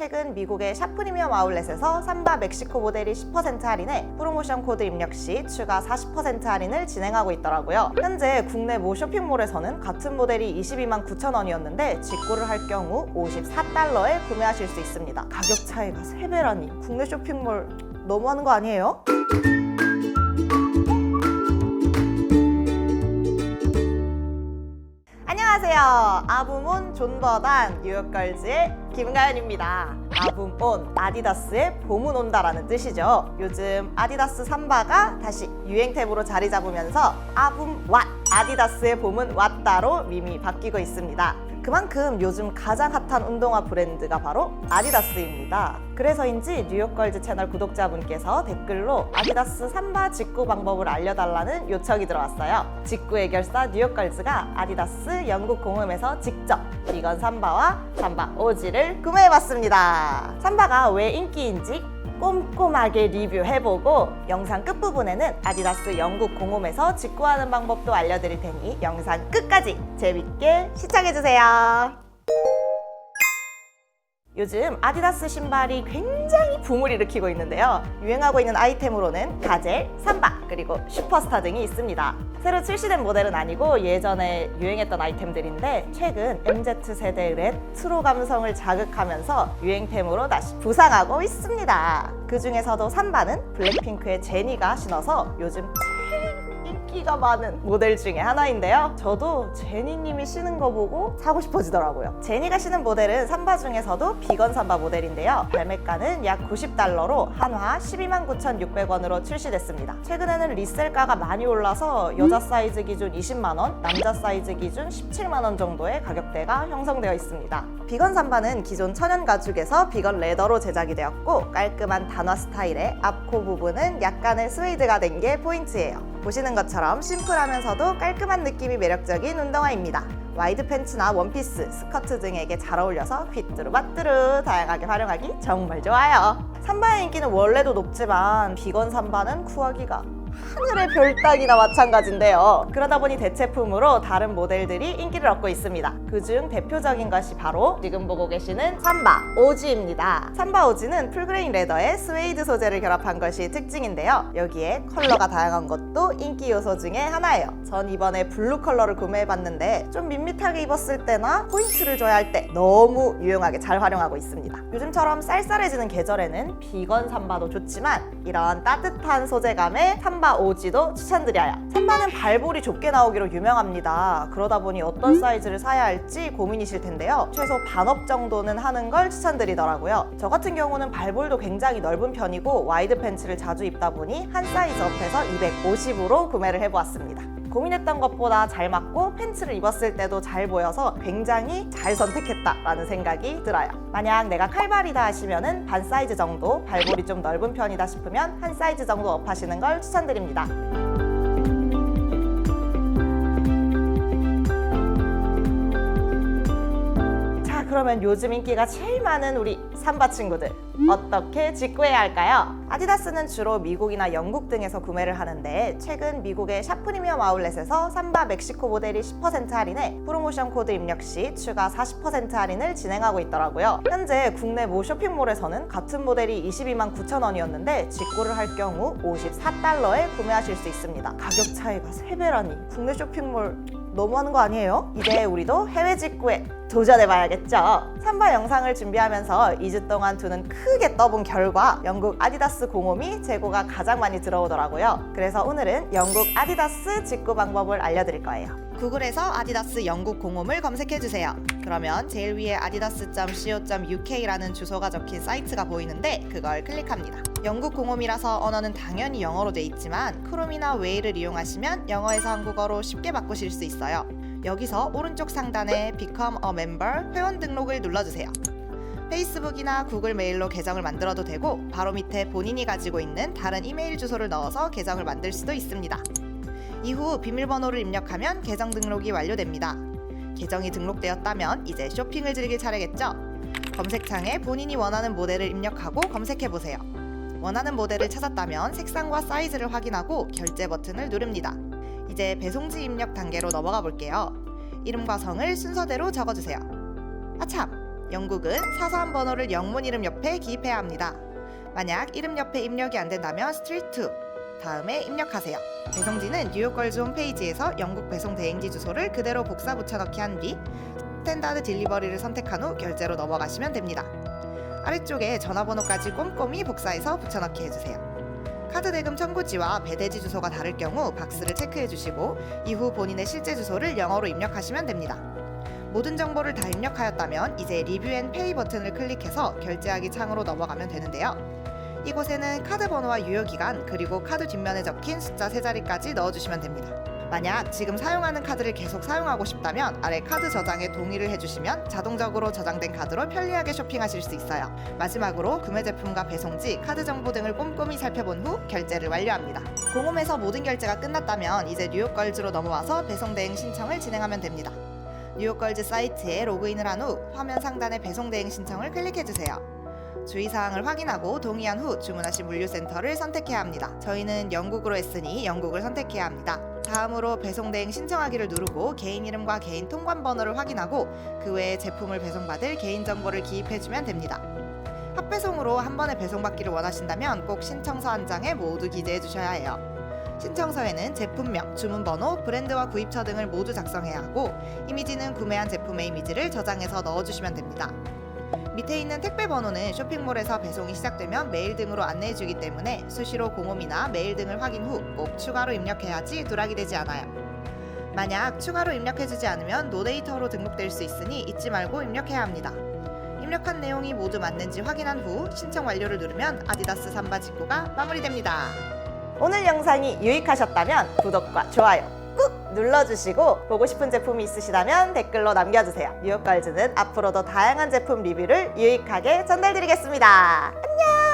최근 미국의 샤프리미엄 아울렛에서 삼바 멕시코 모델이 10% 할인에 프로모션 코드 입력 시 추가 40% 할인을 진행하고 있더라고요. 현재 국내 모 쇼핑몰에서는 같은 모델이 22만 9천 원이었는데 직구를 할 경우 54달러에 구매하실 수 있습니다. 가격 차이가 3배라니 국내 쇼핑몰 너무하는 거 아니에요? 안녕하세요. 아부몬 존버단 뉴욕걸즈의 김가연입니다. 아부몬 아디다스의 봄은 온다라는 뜻이죠. 요즘 아디다스 삼바가 다시 유행템으로 자리 잡으면서 아붐 왓 아디다스의 봄은 왔다로 밈이 바뀌고 있습니다. 그만큼 요즘 가장 핫한 운동화 브랜드가 바로 아디다스입니다. 그래서인지 뉴욕걸즈 채널 구독자분께서 댓글로 아디다스 삼바 직구 방법을 알려달라는 요청이 들어왔어요. 직구 해결사 뉴욕걸즈가 아디다스 영국 공홈에서 직접 비건 삼바와 삼바 오지를 구매해봤습니다. 삼바가 왜 인기인지 꼼꼼하게 리뷰해보고 영상 끝부분에는 아디다스 영국 공홈에서 직구하는 방법도 알려드릴 테니 영상 끝까지 재밌게 시청해주세요. 요즘 아디다스 신발이 굉장히 붐을 일으키고 있는데요. 유행하고 있는 아이템으로는 가젤, 삼바, 그리고 슈퍼스타 등이 있습니다. 새로 출시된 모델은 아니고 예전에 유행했던 아이템들인데 최근 MZ세대의 레트로 감성을 자극하면서 유행템으로 다시 부상하고 있습니다. 그 중에서도 삼바는 블랙핑크의 제니가 신어서 요즘 인기가 많은 모델 중에 하나인데요. 저도 제니님이 신은 거 보고 사고 싶어지더라고요. 제니가 신은 모델은 삼바 중에서도 비건 삼바 모델인데요. 발매가는 약 90달러로 한화 12만 9,600원으로 출시됐습니다. 최근에는 리셀가가 많이 올라서 여자 사이즈 기준 20만 원, 남자 사이즈 기준 17만 원 정도의 가격대가 형성되어 있습니다. 비건 삼바는 기존 천연 가죽에서 비건 레더로 제작이 되었고 깔끔한 단화 스타일의 앞코 부분은 약간의 스웨이드가 된 게 포인트예요. 보시는 것처럼 심플하면서도 깔끔한 느낌이 매력적인 운동화입니다. 와이드 팬츠나 원피스, 스커트 등에게 잘 어울려서 휘뚜루 마뚜루 다양하게 활용하기 정말 좋아요. 삼바의 인기는 원래도 높지만 비건 삼바는 구하기가 하늘의 별 따기나 마찬가지인데요. 그러다 보니 대체품으로 다른 모델들이 인기를 얻고 있습니다. 그중 대표적인 것이 바로 지금 보고 계시는 삼바 오지입니다. 삼바 오지는 풀그레인 레더에 스웨이드 소재를 결합한 것이 특징인데요. 여기에 컬러가 다양한 것도 인기 요소 중에 하나예요. 전 이번에 블루 컬러를 구매해봤는데 좀 밋밋하게 입었을 때나 포인트를 줘야 할 때 너무 유용하게 잘 활용하고 있습니다. 요즘처럼 쌀쌀해지는 계절에는 비건 삼바도 좋지만 이런 따뜻한 소재감의 삼바 오지도 추천드려요. 삼바는 발볼이 좁게 나오기로 유명합니다. 그러다 보니 어떤 사이즈를 사야 할지 고민이실 텐데요. 최소 반업 정도는 하는 걸 추천드리더라고요. 저 같은 경우는 발볼도 굉장히 넓은 편이고 와이드 팬츠를 자주 입다 보니 한 사이즈 업해서 250으로 구매를 해보았습니다. 고민했던 것보다 잘 맞고 팬츠를 입었을 때도 잘 보여서 굉장히 잘 선택했다라는 생각이 들어요. 만약 내가 칼발이다 하시면은 반 사이즈 정도, 발볼이 좀 넓은 편이다 싶으면 한 사이즈 정도 업하시는 걸 추천드립니다. 그러면 요즘 인기가 제일 많은 우리 삼바 친구들 어떻게 직구해야 할까요? 아디다스는 주로 미국이나 영국 등에서 구매를 하는데 최근 미국의 샤프리미엄 아울렛에서 삼바 멕시코 모델이 10% 할인에 프로모션 코드 입력 시 추가 40% 할인을 진행하고 있더라고요. 현재 국내 모 쇼핑몰에서는 같은 모델이 22만 9천 원이었는데 직구를 할 경우 54달러에 구매하실 수 있습니다. 가격 차이가 3배라니 국내 쇼핑몰 너무하는 거 아니에요? 이제 우리도 해외 직구에 도전해봐야겠죠. 삼바 영상을 준비하면서 2주 동안 두눈 크게 떠본 결과 영국 아디다스 공홈이 재고가 가장 많이 들어오더라고요. 그래서 오늘은 영국 아디다스 직구 방법을 알려드릴 거예요. 구글에서 아디다스 영국 공홈을 검색해주세요. 그러면 제일 위에 adidas.co.uk라는 주소가 적힌 사이트가 보이는데 그걸 클릭합니다. 영국 공홈이라서 언어는 당연히 영어로 돼 있지만 크롬이나 웨이를 이용하시면 영어에서 한국어로 쉽게 바꾸실 수 있어요. 여기서 오른쪽 상단에 Become a Member 회원 등록을 눌러주세요. 페이스북이나 구글 메일로 계정을 만들어도 되고 바로 밑에 본인이 가지고 있는 다른 이메일 주소를 넣어서 계정을 만들 수도 있습니다. 이후 비밀번호를 입력하면 계정 등록이 완료됩니다. 계정이 등록되었다면 이제 쇼핑을 즐길 차례겠죠? 검색창에 본인이 원하는 모델을 입력하고 검색해보세요. 원하는 모델을 찾았다면 색상과 사이즈를 확인하고 결제 버튼을 누릅니다. 이제 배송지 입력 단계로 넘어가 볼게요. 이름과 성을 순서대로 적어주세요. 아참! 영국은 사소한 번호를 영문 이름 옆에 기입해야 합니다. 만약 이름 옆에 입력이 안 된다면 스트리트 2 다음에 입력하세요. 배송지는 뉴욕걸즈 홈페이지에서 영국 배송 대행지 주소를 그대로 복사 붙여넣기 한 뒤 스탠다드 딜리버리를 선택한 후 결제로 넘어가시면 됩니다. 아래쪽에 전화번호까지 꼼꼼히 복사해서 붙여넣기 해주세요. 카드 대금 청구지와 배대지 주소가 다를 경우 박스를 체크해 주시고 이후 본인의 실제 주소를 영어로 입력하시면 됩니다. 모든 정보를 다 입력하였다면 이제 리뷰 앤 페이 버튼을 클릭해서 결제하기 창으로 넘어가면 되는데요. 이곳에는 카드 번호와 유효 기간 그리고 카드 뒷면에 적힌 숫자 세 자리까지 넣어주시면 됩니다. 만약 지금 사용하는 카드를 계속 사용하고 싶다면 아래 카드 저장에 동의를 해주시면 자동적으로 저장된 카드로 편리하게 쇼핑하실 수 있어요. 마지막으로 구매 제품과 배송지, 카드 정보 등을 꼼꼼히 살펴본 후 결제를 완료합니다. 공홈에서 모든 결제가 끝났다면 이제 뉴욕걸즈로 넘어와서 배송 대행 신청을 진행하면 됩니다. 뉴욕걸즈 사이트에 로그인을 한 후 화면 상단의 배송 대행 신청을 클릭해 주세요. 주의사항을 확인하고 동의한 후 주문하신 물류센터를 선택해야 합니다. 저희는 영국으로 했으니 영국을 선택해야 합니다. 다음으로 배송 대행 신청하기를 누르고 개인 이름과 개인 통관 번호를 확인하고 그 외에 제품을 배송받을 개인 정보를 기입해주면 됩니다. 합배송으로 한 번에 배송받기를 원하신다면 꼭 신청서 한 장에 모두 기재해 주셔야 해요. 신청서에는 제품명, 주문번호, 브랜드와 구입처 등을 모두 작성해야 하고 이미지는 구매한 제품의 이미지를 저장해서 넣어주시면 됩니다. 밑에 있는 택배 번호는 쇼핑몰에서 배송이 시작되면 메일 등으로 안내해 주기 때문에 수시로 공홈이나 메일 등을 확인 후 꼭 추가로 입력해야지 누락이 되지 않아요. 만약 추가로 입력해 주지 않으면 노데이터로 등록될 수 있으니 잊지 말고 입력해야 합니다. 입력한 내용이 모두 맞는지 확인한 후 신청 완료를 누르면 아디다스 삼바 직구가 마무리됩니다. 오늘 영상이 유익하셨다면 구독과 좋아요 꾹 눌러주시고 보고 싶은 제품이 있으시다면 댓글로 남겨주세요. 뉴욕걸즈는 앞으로도 다양한 제품 리뷰를 유익하게 전달드리겠습니다. 안녕!